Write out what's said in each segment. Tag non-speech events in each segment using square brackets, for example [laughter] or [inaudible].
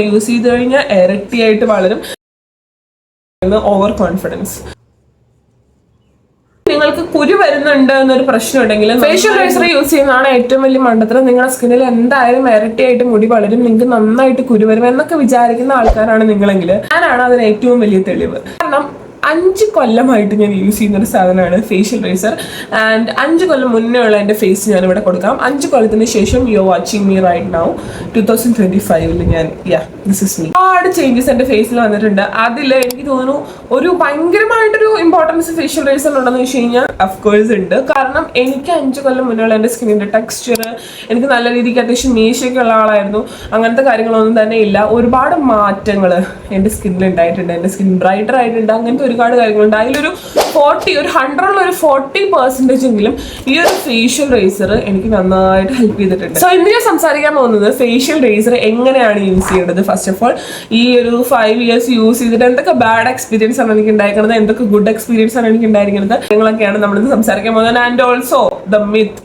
Use ചെയ്ത് കഴിഞ്ഞാൽ ഇരട്ടിയായിട്ട് വളരും. ഓവർ കോൺഫിഡൻസ് നിങ്ങൾക്ക് കുരു വരുന്നുണ്ട് എന്നൊരു പ്രശ്നം ഉണ്ടെങ്കിൽ ഫേഷ്യൽ റൈസർ യൂസ് ചെയ്യുന്നതാണ് ഏറ്റവും വലിയ മണ്ടത്തരം. നിങ്ങളുടെ സ്കിന്നിൽ എന്തായാലും ഇരട്ടിയായിട്ട് മുടി വളരും. നിങ്ങൾക്ക് നന്നായിട്ട് കുരു വരും എന്നൊക്കെ വിചാരിക്കുന്ന ആൾക്കാരാണ് നിങ്ങളെങ്കിൽ. ഞാനാണ് അതിന് ഏറ്റവും വലിയ തെളിവ്. കാരണം അഞ്ച് കൊല്ലമായിട്ട് ഞാൻ യൂസ് ചെയ്യുന്ന ഒരു സാധനമാണ് ഫേഷ്യൽ റേസർ ആൻഡ് അഞ്ച് കൊല്ലം മുന്നേ ഉള്ള എന്റെ ഫേസ് ഞാൻ ഇവിടെ കൊടുക്കാം. അഞ്ച് കൊല്ലത്തിന് ശേഷം you watching me right now two thousand twenty ഫൈവിൽ ഞാൻ യാ ദിസ് ഇസ് മീ ഒരുപാട് ചേഞ്ചസ് എന്റെ ഫേസിൽ വന്നിട്ടുണ്ട്. അതിൽ എനിക്ക് തോന്നുന്നു ഒരു ഭയങ്കരമായിട്ടൊരു ഇമ്പോർട്ടൻസ് ഫേഷ്യൽ റൈസർ ഉണ്ടെന്ന് വെച്ച് കഴിഞ്ഞാൽ അഫ്കോഴ്സ് ഉണ്ട്. കാരണം എനിക്ക് അഞ്ച് കൊല്ലം മുന്നേ എന്റെ സ്കിന്നിന്റെ ടെക്സ്ചർ എനിക്ക് നല്ല രീതിക്ക് അത്യാവശ്യം മീശയൊക്കെ ഉള്ള ആളായിരുന്നു. അങ്ങനത്തെ കാര്യങ്ങളൊന്നും തന്നെ ഇല്ല. ഒരുപാട് മാറ്റങ്ങൾ എന്റെ സ്കിന്നിൽ ഉണ്ടായിട്ടുണ്ട്. എന്റെ സ്കിൻ ബ്രൈറ്റർ ആയിട്ടുണ്ട്. അങ്ങനത്തെ ഒരുപാട് കാര്യങ്ങളുണ്ട്. അതിലൊരു ഫോർട്ടി ഒരു ഹൺഡ്രഡിൽ ഒരു ഫോർട്ടി പെർസെന്റേജ് എങ്കിലും ഈ ഒരു ഫേഷ്യൽ റേസർ എനിക്ക് നന്നായിട്ട് ഹെൽപ്പ് ചെയ്തിട്ടുണ്ട്. സോ ഇന്ന് ഞാൻ സംസാരിക്കാൻ പോകുന്നത് ഫേഷ്യൽ റേസർ എങ്ങനെയാണ് യൂസ് ചെയ്യേണ്ടത്? ഫസ്റ്റ് ഓഫ് ഓൾ ഈ ഒരു ഫൈവ് ഇയേഴ്സ് യൂസ് ചെയ്തിട്ട് എന്തൊക്കെ ബാഡ് എക്സ്പീരിയൻസ് ആണ് എനിക്ക് ഉണ്ടായിരിക്കുന്നത്. എന്തൊക്കെ ഗുഡ് എക്സ്പീരിയൻസ് ആണ് എനിക്ക് ഉണ്ടായിരിക്കുന്നത്. നിങ്ങളൊക്കെയാണ് ഇത് സംസാരിക്കാൻ പോകുന്നത്. ആൻഡ് ഓൾസോ ദ മിത്ത്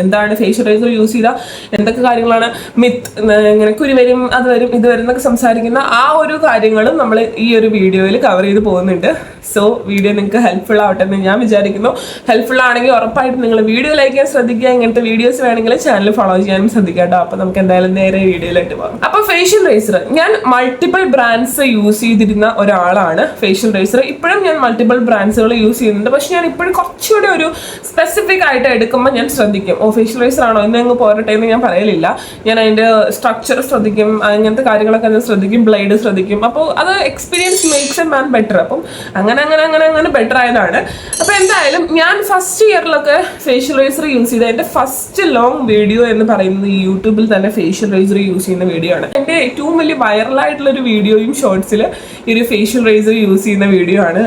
എന്താണ് ഫേഷ്യലൈസർ യൂസ് ചെയ്ത എന്തൊക്കെ കാര്യങ്ങളാണ് മിത്ത് ഇങ്ങനെ കുരി വരും അത് വരും ഇത് വരും എന്നൊക്കെ സംസാരിക്കുന്ന ആ ഒരു കാര്യങ്ങളും നമ്മൾ ഈ ഒരു വീഡിയോയിൽ കവർ ചെയ്ത് പോകുന്നുണ്ട്. സോ വീഡിയോ നിങ്ങൾക്ക് ഹെൽപ്ഫുൾ ആവട്ടെ എന്ന് ഞാൻ വിചാരിക്കുന്നു. ഹെൽപ്ഫുൾ ആണെങ്കിൽ ഉറപ്പായിട്ട് നിങ്ങൾ വീഡിയോ ലൈക്ക് ചെയ്യാൻ ശ്രദ്ധിക്കുക. ഇങ്ങനത്തെ വീഡിയോസ് വേണമെങ്കിൽ ചാനൽ ഫോളോ ചെയ്യാനും ശ്രദ്ധിക്കുക കേട്ടോ. അപ്പോൾ നമുക്ക് എന്തായാലും നേരെ വീഡിയോയിലായിട്ട് പോകാം. അപ്പോൾ ഫേഷ്യൽ റേസർ ഞാൻ മൾട്ടിപ്പിൾ ബ്രാൻഡ്സ് യൂസ് ചെയ്തിരുന്ന ഒരാളാണ് ഫേഷ്യൽ റേസർ ഇപ്പോഴും ഞാൻ മൾട്ടിപ്പിൾ ബ്രാൻഡ്സുകൾ യൂസ് ചെയ്യുന്നുണ്ട്. പക്ഷേ ഞാൻ ഇപ്പോഴും കുറച്ചുകൂടി ഒരു സ്പെസിഫിക് ആയിട്ട് എടുക്കുമ്പോൾ ഞാൻ ശ്രദ്ധിക്കും. ഓ ഫേഷ്യൽ റേസർ ആണോ? ഇന്ന് അങ്ങ് പോരട്ടെ എന്ന് ഞാൻ പറയലില്ല. ഞാൻ അതിന്റെ സ്ട്രക്ചർ ശ്രദ്ധിക്കും അങ്ങനത്തെ കാര്യങ്ങളൊക്കെ ഞാൻ ശ്രദ്ധിക്കും ബ്ലേഡ് ശ്രദ്ധിക്കും. അപ്പോൾ അത് experience makes a man better അപ്പം അങ്ങനെ അങ്ങനെ അങ്ങനെ അങ്ങനെ അങ്ങനെ ബെറ്റർ ആയതാണ്. അപ്പോൾ എന്തായാലും ഞാൻ ഫസ്റ്റ് ഇയറിലൊക്കെ ഫേഷ്യൽ റൈസർ യൂസ് ചെയ്ത എന്റെ ഫസ്റ്റ് ലോങ് വീഡിയോ എന്ന് പറയുന്നത് യൂട്യൂബിൽ തന്നെ ഫേഷ്യൽ റൈസർ യൂസ് ചെയ്യുന്ന വീഡിയോ ആണ്. എന്റെ ഏറ്റവും വലിയ വൈറലായിട്ടുള്ള ഒരു വീഡിയോയും ഷോർട്സിൽ ഈ ഒരു ഫേഷ്യൽ റൈസർ യൂസ് ചെയ്യുന്ന വീഡിയോ ആണ്.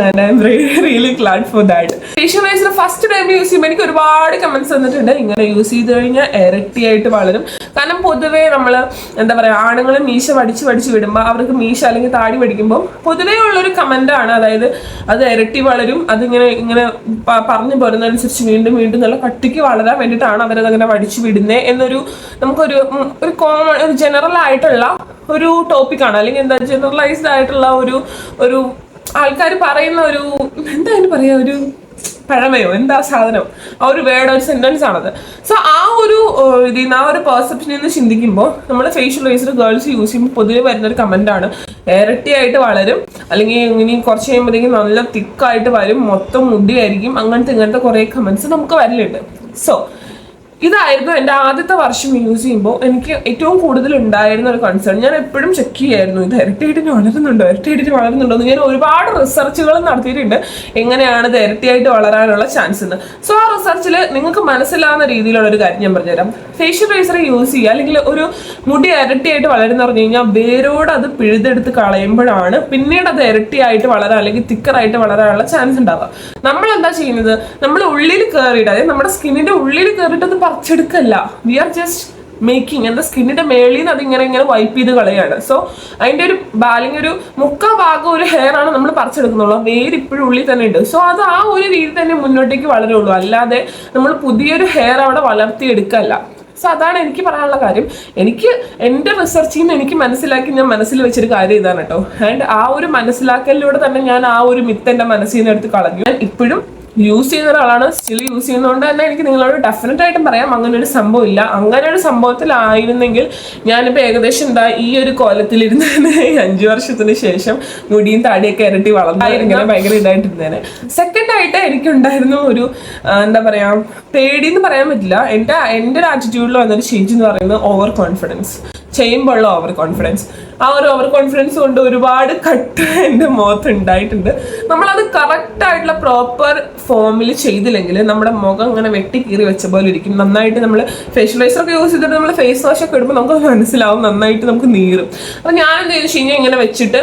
Really glad for that facial razor first time use ചെയ്യുമ്പോൾ എനിക്ക് ഒരുപാട് കമന്റ്സ് തന്നിട്ടുണ്ട് ഇങ്ങനെ യൂസ് ചെയ്ത് കഴിഞ്ഞാൽ ഇരട്ടിയായിട്ട് വളരും. കാരണം പൊതുവേ നമ്മൾ എന്താ പറയുക ആണുങ്ങൾ മീശ വടിച്ച് വടിച്ച് വിടുമ്പോൾ അവർക്ക് മീശ അല്ലെങ്കിൽ താടി പഠിക്കുമ്പോൾ പൊതുവേ ഉള്ളൊരു കമന്റ് ആണ്. അതായത് അത് ഇരട്ടി വളരും അതിങ്ങനെ ഇങ്ങനെ പറഞ്ഞു പോരുന്നതനുസരിച്ച് വീണ്ടും വീണ്ടും നല്ല കട്ടിക്ക് വളരാൻ വേണ്ടിയിട്ടാണ് അവരത് അങ്ങനെ വടിച്ചു വിടുന്നത് എന്നൊരു നമുക്കൊരു ഒരു കോമൺ ഒരു ജനറൽ ആയിട്ടുള്ള ഒരു ടോപ്പിക്കാണ് അല്ലെങ്കിൽ എന്താ ജനറലൈസ്ഡ് ആയിട്ടുള്ള ഒരു ഒരു ആൾക്കാർ പറയുന്ന ഒരു എന്താ അതിന് പറയുക ഒരു പഴമയോ എന്താ സാധനം? ആ ഒരു വേർഡ് ഒരു സെന്റൻസ് ആണത്. സോ ഒരു ഇതിൽ ആ ഒരു പെർസെപ്ഷനിൽ നിന്ന് ചിന്തിക്കുമ്പോൾ നമ്മൾ ഫേഷ്യൽ റൈസർ ഗേൾസ് യൂസ് ചെയ്യുമ്പോൾ പൊതുവെ വരുന്ന ഒരു കമന്റ് ആണ്. ഇരട്ടിയായിട്ട് വളരും അല്ലെങ്കിൽ ഇങ്ങനെ കുറച്ച് കഴിയുമ്പോഴത്തേക്കും നല്ല തിക്കായിട്ട് വരും മൊത്തം മുടിയായിരിക്കും അങ്ങനത്തെ ഇങ്ങനത്തെ കുറേ കമന്റ്സ് നമുക്ക് വരലുണ്ട്. സോ ഇതായിരുന്നു എന്റെ ആദ്യത്തെ വർഷം യൂസ് ചെയ്യുമ്പോൾ എനിക്ക് ഏറ്റവും കൂടുതൽ ഉണ്ടായിരുന്ന ഒരു കൺസേൺ ഞാൻ എപ്പോഴും ചെക്ക് ചെയ്യായിരുന്നു ഇത് ഇരട്ടിയായിട്ട് വളരുന്നുണ്ടോ? ഇരട്ടിയായിട്ട് വളരുന്നുണ്ടോ? എന്ന്. ഞാൻ ഒരുപാട് റിസർച്ചുകൾ നടത്തിയിട്ടുണ്ട്. എങ്ങനെയാണ് ഇത് ഇരട്ടിയായിട്ട് വളരാനുള്ള ചാൻസ് എന്ന്. സോ ആ റിസർച്ചിൽ നിങ്ങൾക്ക് മനസ്സിലാവുന്ന രീതിയിലുള്ള ഒരു കാര്യം ഞാൻ പറഞ്ഞുതരാം. ഫേഷ്യൽ റൈസർ യൂസ് ചെയ്യുക അല്ലെങ്കിൽ ഒരു മുടി ഇരട്ടിയായിട്ട് വളരുന്ന പറഞ്ഞു കഴിഞ്ഞാൽ വേരോട് അത് പിഴുതെടുത്ത് കളയുമ്പോഴാണ് പിന്നീട് അത് ഇരട്ടിയായിട്ട് വളരാൻ അല്ലെങ്കിൽ തിക്കറായിട്ട് വളരാനുള്ള ചാൻസ് ഉണ്ടാവുക. നമ്മൾ എന്താ ചെയ്യുന്നത്? നമ്മൾ ഉള്ളിൽ കയറിയിട്ട് അതായത് നമ്മുടെ സ്കിന്നിന്റെ ഉള്ളിൽ കയറിയിട്ട് പറിച്ചെടുക്കല്ല. വി ആർ ജസ്റ്റ് മേക്കിംഗ് എന്താ സ്കിന്നിന്റെ മേളിൽ നിന്ന് അത് ഇങ്ങനെ വൈപ്പ് ചെയ്ത് കളയാണ്. സോ അതിന്റെ ഒരു ബാലിങ് ഒരു മുക്കാ ഭാഗം ഒരു ഹെയർ ആണ് നമ്മൾ പറിച്ചെടുക്കുന്നുള്ളൂ. വേര് ഇപ്പോഴും ഉള്ളിൽ തന്നെ ഉണ്ട്. സോ അത് ആ ഒരു രീതി തന്നെ മുന്നോട്ടേക്ക് വളരുള്ളൂ. അല്ലാതെ നമ്മൾ പുതിയൊരു ഹെയർ അവിടെ വളർത്തിയെടുക്കല്ല. സോ അതാണ് എനിക്ക് പറയാനുള്ള കാര്യം. എനിക്ക് എന്റെ റിസർച്ചിൽ നിന്ന് എനിക്ക് മനസ്സിലാക്കി ഞാൻ മനസ്സിൽ വെച്ചൊരു കാര്യം ഇതാണ് കേട്ടോ. ആൻഡ് ആ ഒരു മനസ്സിലാക്കലിലൂടെ തന്നെ ഞാൻ ആ ഒരു മിത്ത് എന്റെ മനസ്സിൽ നിന്ന് എടുത്ത് കളഞ്ഞു. ഞാൻ ഇപ്പോഴും യൂസ് ചെയ്യുന്ന ഒരാളാണ്. സ്റ്റിൽ യൂസ് ചെയ്യുന്നതുകൊണ്ട് തന്നെ എനിക്ക് നിങ്ങളോട് ഡെഫിനറ്റ് ആയിട്ടും പറയാം. അങ്ങനെ ഒരു സംഭവം ഇല്ല. അങ്ങനെ ഒരു സംഭവത്തിലായിരുന്നെങ്കിൽ ഞാനിപ്പോൾ ഏകദേശം എന്താ ഈ ഒരു കോലത്തിലിരുന്നതിന് [laughs] അഞ്ച് വർഷത്തിന് ശേഷം മുടിയും താടിയൊക്കെ ഇരട്ടി വളർന്നായിരുന്നു ഭയങ്കര ഇതായിട്ടിരുന്നേനെ. സെക്കൻഡ് ആയിട്ട് എനിക്കുണ്ടായിരുന്നു ഒരു എന്താ പറയാ പേടി എന്ന് പറയാൻ പറ്റില്ല. എന്റെ എന്റെ ഒരു ആറ്റിറ്റ്യൂഡിൽ വന്നൊരു ചേഞ്ച് എന്ന് പറയുന്നത് ഓവർ കോൺഫിഡൻസ് ചെയ്യുമ്പോഴുള്ള ഓവർ കോൺഫിഡൻസ് ആ ഒരു ഓവർ കോൺഫിഡൻസ് കൊണ്ട് ഒരുപാട് കട്ട് എന്റെ മുഖത്ത് ഉണ്ടായിട്ടുണ്ട്. നമ്മളത് കറക്റ്റായിട്ടുള്ള പ്രോപ്പർ ഫോമിൽ ചെയ്തില്ലെങ്കിൽ നമ്മുടെ മുഖം ഇങ്ങനെ വെട്ടി കീറി വെച്ച പോലെ ഇരിക്കും. നന്നായിട്ട് നമ്മൾ ഫേഷ്യലൈസർ ഒക്കെ യൂസ് ചെയ്തിട്ട് നമ്മൾ ഫേസ് വാഷ് ഒക്കെ ഇടുമ്പോൾ നമുക്ക് മനസ്സിലാവും നന്നായിട്ട് നമുക്ക് നീറും. അപ്പോൾ ഞാൻ എന്ത് ചെയ്തു? കഴിഞ്ഞാൽ ഇങ്ങനെ വെച്ചിട്ട്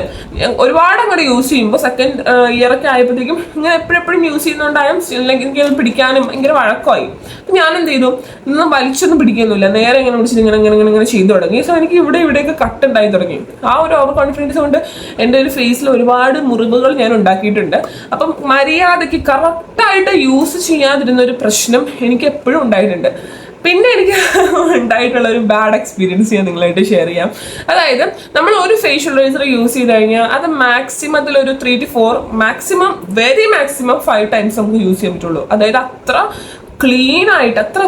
ഒരുപാട് അങ്ങോട്ട് യൂസ് ചെയ്യുമ്പോൾ സെക്കൻഡ് ഇയർ ആയപ്പോഴത്തേക്കും ഇങ്ങനെ എപ്പോഴെപ്പോഴും യൂസ് ചെയ്യുന്നതുകൊണ്ടായും അല്ലെങ്കിൽ എനിക്ക് അത് പിടിക്കാനും ഭയങ്കര വഴക്കമായി. അപ്പം ഞാൻ എന്ത് ചെയ്തു? ഇന്ന് വലിച്ചൊന്നും പിടിക്കുന്നില്ല നേരെ ഇങ്ങനെ പിടിച്ചിട്ട് ഇങ്ങനെ ഇങ്ങനെ ഇങ്ങനെ ഇങ്ങനെ ചെയ്തു തുടങ്ങി. സോ എനിക്ക് ഇവിടെ ഇവിടെയൊക്കെ കട്ട് ഉണ്ടായി തുടങ്ങി. ആ ഒരു ഓവർ കോൺഫിഡൻസ് കൊണ്ട് എന്റെ ഒരു ഫേസിൽ ഒരുപാട് മുറിവുകൾ ഞാൻ ഉണ്ടാക്കിയിട്ടുണ്ട്. അപ്പം മര്യാദയ്ക്ക് കറക്റ്റായിട്ട് യൂസ് ചെയ്യാതിരുന്ന ഒരു പ്രശ്നം എനിക്ക് എപ്പോഴും ഉണ്ടായിട്ടുണ്ട്. പിന്നെ എനിക്ക് [laughs] ഉണ്ടായിട്ടുള്ള ഒരു ബാഡ് എക്സ്പീരിയൻസ് ഞാൻ നിങ്ങളായിട്ട് ഷെയർ ചെയ്യാം. അതായത് നമ്മൾ ഒരു ഫേഷ്യൽ റൈസർ യൂസ് ചെയ്ത് കഴിഞ്ഞാൽ അത് മാക്സിമത്തിൽ ഒരു three to four maximum very maximum five times നമുക്ക് യൂസ് ചെയ്യാൻ പറ്റുള്ളൂ. അതായത് അത്ര ക്ലീൻ ആയിട്ട് അത്ര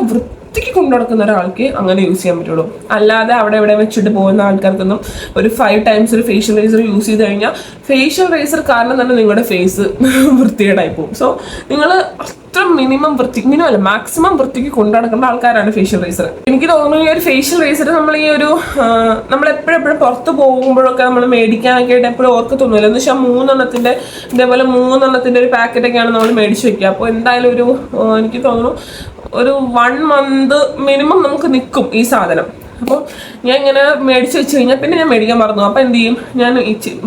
വൃത്തിക്ക് കൊണ്ടു നടക്കുന്ന ഒരാൾക്ക് അങ്ങനെ യൂസ് ചെയ്യാൻ പറ്റുള്ളൂ. അല്ലാതെ അവിടെ ഇവിടെ വെച്ചിട്ട് പോകുന്ന ആൾക്കാർക്കൊന്നും ഒരു ഫൈവ് ടൈംസ് ഒരു ഫേഷ്യൽ റേസർ യൂസ് ചെയ്ത് കഴിഞ്ഞാൽ ഫേഷ്യൽ റേസർ കാരണം തന്നെ നിങ്ങളുടെ ഫേസ് [laughs] വൃത്തികേടായി പോകും. സോ നിങ്ങൾ അത്ര മിനിമം വൃത്തി മിനിമം അല്ല മാക്സിമം വൃത്തിക്ക് കൊണ്ടു നടക്കുന്ന ആൾക്കാരാണ് ഫേഷ്യൽ റേസർ എനിക്ക് തോന്നുന്നു ഈ ഒരു ഫേഷ്യൽ റേസർ നമ്മൾ ഈ ഒരു നമ്മൾ എപ്പോഴെപ്പോഴും പുറത്ത് പോകുമ്പോഴൊക്കെ നമ്മൾ മേടിക്കാനൊക്കെ ആയിട്ട് എപ്പോഴും ഓർക്ക് തോന്നില്ല എന്ന് വെച്ചാൽ മൂന്നെണ്ണത്തിന്റെ ഇതേപോലെ മൂന്നെണ്ണത്തിന്റെ ഒരു പാക്കറ്റൊക്കെയാണ് നമ്മൾ മേടിച്ച് വെക്കുക. അപ്പോൾ എന്തായാലും ഒരു എനിക്ക് തോന്നുന്നു ഒരു വൺ മന്ത് മിനിമം നമുക്ക് നിൽക്കും ഈ സാധനം. അപ്പോൾ ഞാൻ ഇങ്ങനെ മേടിച്ച് വെച്ച് കഴിഞ്ഞാൽ പിന്നെ ഞാൻ മേടിക്കാൻ മറന്നു. അപ്പോൾ എന്ത് ചെയ്യും? ഞാൻ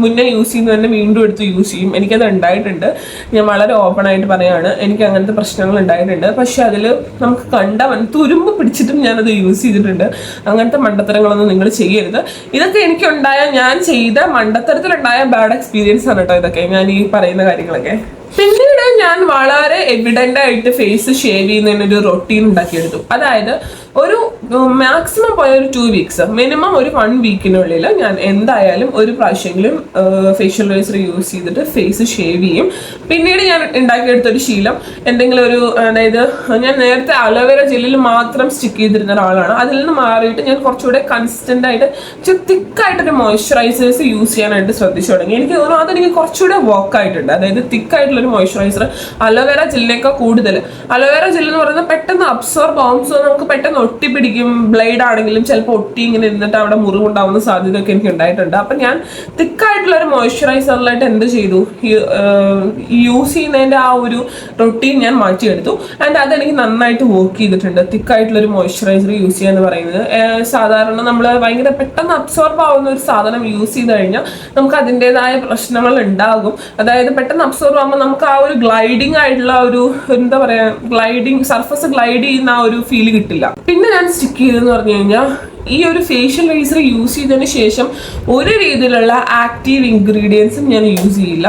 മുന്നേ യൂസ് ചെയ്യുന്നത് തന്നെ വീണ്ടും എടുത്ത് യൂസ് ചെയ്യും. എനിക്കത് ഉണ്ടായിട്ടുണ്ട്. ഞാൻ വളരെ ഓപ്പൺ ആയിട്ട് പറയുകയാണ് എനിക്ക് അങ്ങനത്തെ പ്രശ്നങ്ങൾ ഉണ്ടായിട്ടുണ്ട്. പക്ഷെ അതിൽ നമുക്ക് കണ്ട തുരുമ്പ് പിടിച്ചിട്ടും ഞാനത് യൂസ് ചെയ്തിട്ടുണ്ട്. അങ്ങനത്തെ മണ്ടത്തരങ്ങളൊന്നും നിങ്ങൾ ചെയ്യരുത്. ഇതൊക്കെ എനിക്കുണ്ടായ ഞാൻ ചെയ്ത മണ്ടത്തരത്തിലുണ്ടായ ബാഡ് എക്സ്പീരിയൻസ് ആണ് കേട്ടോ ഇതൊക്കെ. ഞാൻ ഈ പറയുന്ന കാര്യങ്ങളൊക്കെ. പിന്നീട് ഞാൻ വളരെ എവിഡന്റ് ആയിട്ട് ഫേസ് ഷേവ് ചെയ്യുന്നതിനൊരു റൊട്ടീൻ ഉണ്ടാക്കിയെടുത്തു. അതായത് ഒരു മാക്സിമം പോയ ഒരു ടു വീക്സ് മിനിമം ഒരു വൺ വീക്കിനുള്ളിൽ ഞാൻ എന്തായാലും ഒരു പ്രാവശ്യമെങ്കിലും ഫേഷ്യൽ റൈസർ യൂസ് ചെയ്തിട്ട് ഫേസ് ഷേവ് ചെയ്യും. പിന്നീട് ഞാൻ ഉണ്ടാക്കിയെടുത്തൊരു ശീലം എന്തെങ്കിലും ഒരു അതായത് ഞാൻ നേരത്തെ അലോവേര ജെല്ലിൽ മാത്രം സ്റ്റിക്ക് ചെയ്തിരുന്ന ഒരാളാണ്. അതിൽ നിന്ന് മാറിയിട്ട് ഞാൻ കുറച്ചുകൂടെ കൺസിസ്റ്റന്റ് ആയിട്ട് തിക്കായിട്ടൊരു മോയ്സ്ചറൈസേഴ്സ് യൂസ് ചെയ്യാനായിട്ട് ശ്രദ്ധിച്ചു തുടങ്ങി. എനിക്ക് തോന്നുന്നു അതെനിക്ക് കുറച്ചുകൂടെ വർക്ക് ആയിട്ടുണ്ട്. അതായത് തിക്കായിട്ടുള്ള ഒരു അലോവേര ജെല്ലിനേക്കാൾ കൂടുതൽ. അലോവേര ജെല്ല് എന്ന് പറയുന്നത് പെട്ടെന്ന് അബ്സോർബ് ആവും. സോ നമുക്ക് പെട്ടെന്ന് ഒട്ടിപ്പിടിക്കും ബ്ലേഡ് ആണെങ്കിലും ചിലപ്പോൾ ഒട്ടി ഇങ്ങനെ ഇരുന്നിട്ട് അവിടെ മുറിവുണ്ടാവുന്ന സാധ്യതയൊക്കെ എനിക്ക് ഉണ്ടായിട്ടുണ്ട്. അപ്പം ഞാൻ തിക്കായിട്ടുള്ള ഒരു മോയ്സ്ചറൈസറിലായിട്ട് എന്ത് ചെയ്തു? യൂസ് ചെയ്യുന്നതിന്റെ ആ ഒരു റൊട്ടീൻ ഞാൻ മാറ്റിയെടുത്തു. ആൻഡ് അതെനിക്ക് നന്നായിട്ട് വർക്ക് ചെയ്തിട്ടുണ്ട്. തിക്കായിട്ടുള്ള ഒരു മോയ്സ്ചറൈസർ യൂസ് ചെയ്യുക എന്ന് പറയുന്നത്. സാധാരണ നമ്മൾ ഭയങ്കര പെട്ടെന്ന് അബ്സോർബ് ആവുന്ന ഒരു സാധനം യൂസ് ചെയ്ത് കഴിഞ്ഞാൽ നമുക്ക് അതിന്റെതായ പ്രശ്നങ്ങൾ ഉണ്ടാകും. അതായത് പെട്ടെന്ന് അബ്സോർബ് ആകുമ്പോൾ നമുക്ക് ആ ഒരു ഗ്ലൈഡിങ് ആയിട്ടുള്ള ഒരു എന്താ പറയാ ഗ്ലൈഡിങ് സർഫസ് ഗ്ലൈഡ് ചെയ്യുന്ന ആ ഒരു ഫീൽ കിട്ടില്ല. പിന്നെ ഞാൻ സ്റ്റിക്ക് ചെയ്തെന്ന് പറഞ്ഞു കഴിഞ്ഞാൽ ഈ ഒരു ഫേഷ്യൽ റൈസർ യൂസ് ചെയ്തതിന് ശേഷം ഒരു രീതിയിലുള്ള ആക്റ്റീവ് ഇൻഗ്രീഡിയൻസും ഞാൻ യൂസ് ചെയ്യില്ല.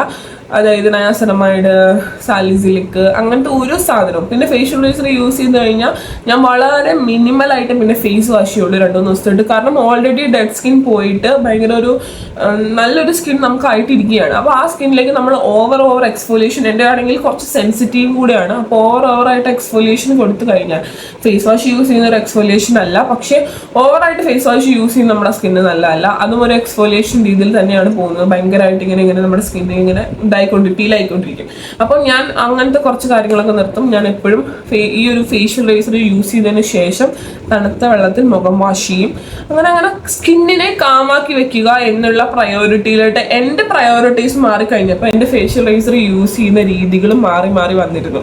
അതായത് നയാസനമൈഡ് സാലിസിലിക്ക് അങ്ങനത്തെ ഒരു സാധനവും. പിന്നെ ഫേഷ്യൽ റൈസർ യൂസ് ചെയ്ത് കഴിഞ്ഞാൽ ഞാൻ വളരെ മിനിമൽ ആയിട്ട് പിന്നെ ഫേസ് വാഷ് ചെയ്യുള്ളൂ രണ്ടു മൂന്ന് ദിവസമായിട്ട്. കാരണം ഓൾറെഡി ഡെഡ് സ്കിൻ പോയിട്ട് ഭയങ്കര ഒരു നല്ലൊരു സ്കിൻ നമുക്ക് ആയിട്ടിരിക്കുകയാണ് അപ്പോൾ ആ സ്കിന്നിലേക്ക് നമ്മൾ ഓവർ ഓവർ എക്സ്ഫോലിയേഷൻ എന്റെ ആണെങ്കിൽ കുറച്ച് സെൻസിറ്റീവ് കൂടെയാണ്. അപ്പോൾ ഓവർ ആയിട്ട് എക്സ്ഫോലിയേഷൻ കൊടുത്തു കഴിഞ്ഞാൽ ഫേസ് വാഷ് യൂസ് ചെയ്യുന്ന ഒരു എക്സ്ഫോലിയേഷൻ അല്ല. പക്ഷേ ഓവറായിട്ട് ഫേസ് വാഷ് യൂസ് ചെയ്യുന്ന നമ്മുടെ സ്കിന്ന് നല്ലതല്ല. അതും ഒരു എക്സ്ഫോലിയേഷൻ രീതിയിൽ തന്നെയാണ് പോകുന്നത്. ഭയങ്കരമായിട്ട് ഇങ്ങനെ ഇങ്ങനെ നമ്മുടെ സ്കിന്നിൽ ഇങ്ങനെ ഇതായിക്കൊണ്ട് പീലായിക്കൊണ്ടിരിക്കും അപ്പം ഞാൻ അങ്ങനത്തെ കുറച്ച് കാര്യങ്ങളൊക്കെ നിർത്തും. ഞാൻ എപ്പോഴും ഈ ഒരു ഫേഷ്യൽ റേസർ യൂസ് ചെയ്തതിന് ശേഷം തണുത്ത വെള്ളത്തിൽ മുഖം വാഷ് ചെയ്യും. അങ്ങനെ അങ്ങനെ സ്കിന്നിനെ കാമാക്കി വെക്കുക എന്നുള്ള പ്രയോറിറ്റിയിലോട്ട് എന്റെ പ്രയോറിറ്റീസ് മാറിക്കഴിഞ്ഞപ്പോൾ എന്റെ ഫേഷ്യൽ റേസർ യൂസ് ചെയ്യുന്ന രീതികളും മാറി മാറി വന്നിരുന്നു.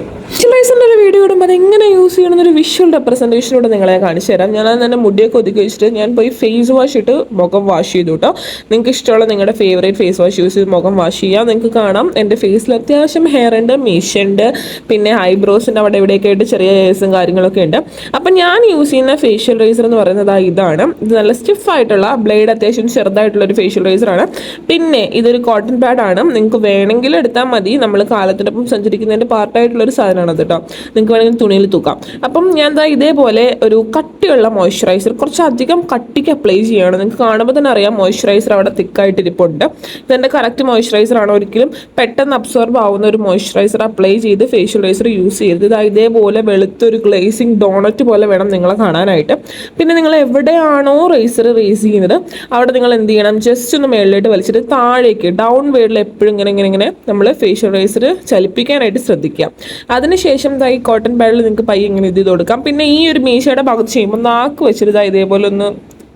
ഫേഷ്യൽ അത് എങ്ങനെ യൂസ് ചെയ്യണം എന്നൊരു വിഷ്വൽ റെപ്രസെന്റേഷനോട് നിങ്ങളെ കാണിച്ചു തരാം. ഞാൻ തന്നെ മുടിയൊക്കെ ഒതുക്കി വെച്ചിട്ട് ഞാൻ പോയി ഫേസ് വാഷ് ഇട്ട് മുഖം വാഷ് ചെയ്തു കേട്ടോ നിങ്ങൾക്ക് ഇഷ്ടമുള്ള നിങ്ങളുടെ ഫേവറേറ്റ് ഫേസ് വാഷ് യൂസ് ചെയ്ത് മുഖം വാഷ് ചെയ്യാം. നിങ്ങൾക്ക് കാണാം. എന്റെ ഫേസിൽ അത്യാവശ്യം ഹെയർ ഉണ്ട് മീശ ഉണ്ട് പിന്നെ ഐബ്രോസിന്റെ അവിടെ ഇവിടെയൊക്കെ ആയിട്ട് ചെറിയ ഹെയർസും കാര്യങ്ങളൊക്കെ ഉണ്ട്. അപ്പം ഞാൻ യൂസ് ചെയ്യുന്ന ഫേഷ്യൽ റേസർ എന്ന് പറയുന്നത് ഇതാണ്. ഇത് നല്ല സ്റ്റിഫ് ആയിട്ടുള്ള ബ്ലേഡ് അത്യാവശ്യം ചെറുതായിട്ടുള്ള ഒരു ഫേഷ്യൽ റേസർ ആണ്. പിന്നെ ഇതൊരു കോട്ടൺ പാഡ് ആണ്. നിങ്ങൾക്ക് വേണമെങ്കിൽ എടുത്താൽ മതി. നമ്മൾ കാലത്തിനൊപ്പം സഞ്ചരിക്കുന്നതിന്റെ പാർട്ടായിട്ടുള്ള ഒരു സാധനമാണ് കേട്ടോ നിങ്ങൾക്ക് വേണമെങ്കിൽ തുണിയിൽ തൂക്കാം. അപ്പം ഞാൻ എന്താ ഇതേപോലെ ഒരു കട്ടിയുള്ള മോയ്സ്ചറൈസർ കുറച്ചധികം കട്ടിക്ക് അപ്ലൈ ചെയ്യണം. നിങ്ങൾക്ക് കാണുമ്പോൾ തന്നെ അറിയാം മോയ്സ്ചറൈസർ അവിടെ തിക്കായിട്ട് ഇരിപ്പുണ്ട് ഇതെന്റെ കറക്റ്റ് മോയ്സ്ചറൈസർ ആണ്. ഒരിക്കലും പെട്ടെന്ന് അബ്സോർബ് ആവുന്ന ഒരു മോയ്സ്ചറൈസർ അപ്ലൈ ചെയ്ത് ഫേഷ്യൽ റൈസർ യൂസ് ചെയ്ത് ഇതാ ഇതേപോലെ വെളുത്തൊരു ഗ്ലേസിങ് ഡോണറ്റ് പോലെ വേണം നിങ്ങളെ കാണാനായിട്ട്. പിന്നെ നിങ്ങൾ എവിടെയാണോ റൈസർ റേസ് ചെയ്യുന്നത് അവിടെ നിങ്ങൾ എന്ത് ചെയ്യണം? ജസ്റ്റ് ഒന്ന് മേളിലോട്ട് വലിച്ചിട്ട് താഴേക്ക് ഡൗൺ വേർഡിൽ എപ്പോഴും ഇങ്ങനെ ഇങ്ങനെ ഇങ്ങനെ നമ്മൾ ഫേഷ്യൽ റൈസർ ചലിപ്പിക്കാനായിട്ട് ശ്രദ്ധിക്കുക. അതിനുശേഷം ഈ കോട്ടൺ പാഡിൽ നിങ്ങൾക്ക് പൈ ഇങ്ങനെ ഇത് ചെയ്ത് കൊടുക്കാം. പിന്നെ ഈ ഒരു മീശയുടെ ഭാഗത്ത് ചെയ്യുമ്പോൾ നാക്ക് വെച്ചിട്ട് ഇതേപോലെ ഒന്ന്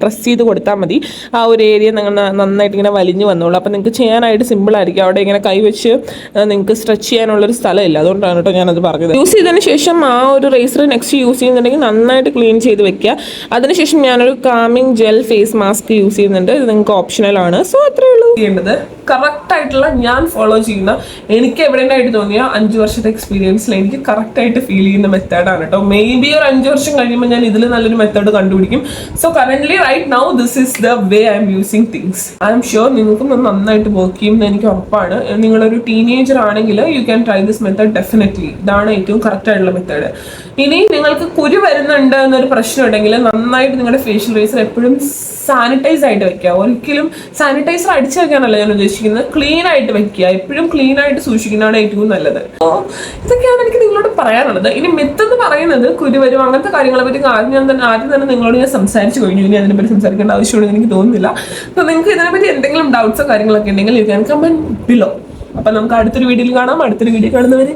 പ്രസ് ചെയ്ത് കൊടുത്താൽ മതി. ആ ഒരു ഏരിയ നിങ്ങൾ നന്നായിട്ട് ഇങ്ങനെ വലിഞ്ഞു വന്നോളൂ. അപ്പോൾ നിങ്ങൾക്ക് ചെയ്യാനായിട്ട് സിമ്പിൾ ആയിരിക്കും. അവിടെ ഇങ്ങനെ കൈവച്ച് നിങ്ങൾക്ക് സ്ട്രെച്ച് ചെയ്യാനുള്ളൊരു സ്ഥലമില്ല. അതുകൊണ്ടാണ് കേട്ടോ ഞാനത് പറഞ്ഞത്. യൂസ് ചെയ്തതിന് ശേഷം ആ ഒരു റേസർ നെക്സ്റ്റ് യൂസ് ചെയ്യുന്നുണ്ടെങ്കിൽ നന്നായിട്ട് ക്ലീൻ ചെയ്ത് വെക്കുക. അതിനുശേഷം ഞാനൊരു calming gel face mask use ചെയ്യുന്നുണ്ട്. ഇത് നിങ്ങൾക്ക് ഓപ്ഷണൽ ആണ്. സോ അത്രേ ഉള്ളൂ. ചെയ്യേണ്ടത് കറക്റ്റ് ആയിട്ടുള്ള ഞാൻ ഫോളോ ചെയ്യുന്ന എനിക്ക് എവിടെയായിട്ട് തോന്നിയ അഞ്ച് വർഷത്തെ എക്സ്പീരിയൻസിൽ എനിക്ക് കറക്റ്റ് ആയിട്ട് ഫീൽ ചെയ്യുന്ന മെത്തേഡാണ് കേട്ടോ മേ ബി ഒരു അഞ്ച് വർഷം കഴിയുമ്പോൾ ഞാൻ ഇതിൽ നല്ലൊരു മെത്തേഡ് കണ്ടുപിടിക്കും. So current right now this is the way I'm using things I'm sure നിങ്ങൾക്കും നന്നായിട്ട് വർക്ക് ചെയ്യുമെന്ന് എനിക്ക് ഉറപ്പാണ്. നിങ്ങളൊരു ടീനേജർ ആണെങ്കിൽ you can try this method definitely ഇതാണ് ഏറ്റവും കറക്റ്റ് ആയിട്ടുള്ള മെത്തേഡ് ഇനി നിങ്ങൾക്ക് കുരു വരുന്നുണ്ട് എന്നൊരു പ്രശ്നം ഉണ്ടെങ്കിൽ നന്നായിട്ട് നിങ്ങളുടെ ഫേഷ്യൽ റേസർ എപ്പോഴും സാനിറ്റൈസ് ആയിട്ട് വെക്കുക. ഒരിക്കലും സാനിറ്റൈസർ അടിച്ചു വെക്കാനല്ല ഞാൻ ഉദ്ദേശിക്കുന്നത്. ക്ലീൻ ആയിട്ട് വെക്കുക. എപ്പോഴും ക്ലീൻ ആയിട്ട് സൂക്ഷിക്കുന്നതാണ് ഏറ്റവും നല്ലത്. അപ്പോൾ ഇതൊക്കെയാണ് എനിക്ക് നിങ്ങളോട് പറയാനുള്ളത്. ഇനി മിത്ത് എന്ന് പറയുന്നത് കുരുവരും അങ്ങനത്തെ കാര്യങ്ങളെ പറ്റി ആദ്യം ഞാൻ തന്നെ ആദ്യം തന്നെ നിങ്ങളോട് ഞാൻ സംസാരിച്ചു കഴിഞ്ഞു. ഇനി അതിനെപ്പറ്റി സംസാരിക്കേണ്ട ആവശ്യമുണ്ടെന്ന് എനിക്ക് തോന്നുന്നില്ല. അപ്പോൾ നിങ്ങൾക്ക് ഇതിനെപ്പറ്റി എന്തെങ്കിലും ഡൗട്ട്സോ കാര്യങ്ങളൊക്കെ ഉണ്ടെങ്കിൽ യു ക്യാൻ കമന്റ് ബിലോ അപ്പം നമുക്ക് അടുത്തൊരു വീഡിയോയിൽ കാണാം. അടുത്തൊരു വീഡിയോ കാണുന്നവരെ